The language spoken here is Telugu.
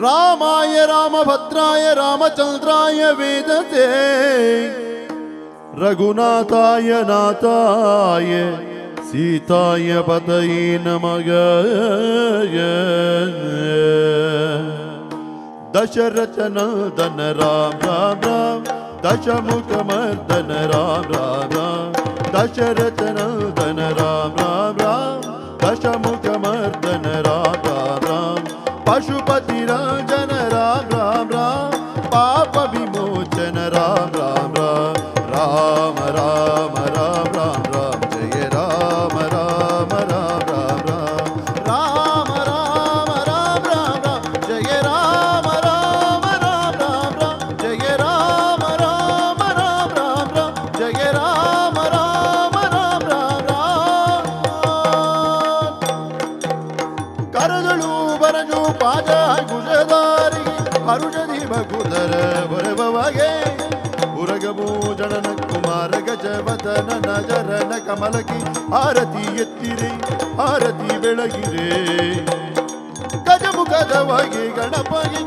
రామాయ రామభద్రాయ రామచంద్రాయ వేదతే. రఘునాథాయ నాథాయ సీతాయ పతయే నమగ దశరథ నందన రామ రామ రామ దశముఖమర్దన రామ రామ రామ. దశరథ నందన రామ రామ రామ దశముఖమర్దన రామ अशुपति रंजन राम राम राम पाप विमोचन राम राम राम राम राम राम राम राम जय राम राम राम राम राम राम राम राम राम राम जय राम राम राम राम राम जय राम राम राम राम राम जय राम ಅರದಳು ಬರನು ಪಾದ ಗುಜದಾರಿ ಅರುಜದಿ ಬಗುದರ ಬರಬವಾಗೆ ಉರಗಭೂಜಣನ ಕುಮಾರ ಗಜವದನ ನಜರನ ಕಮಲಕಿ ಆರತಿ ಎತ್ತಿರಿ, ಆರತಿ ಬೆಳಗಿರೆ. ಗಜಮುಖದವಾಗಿ ಗಣಪಗೆ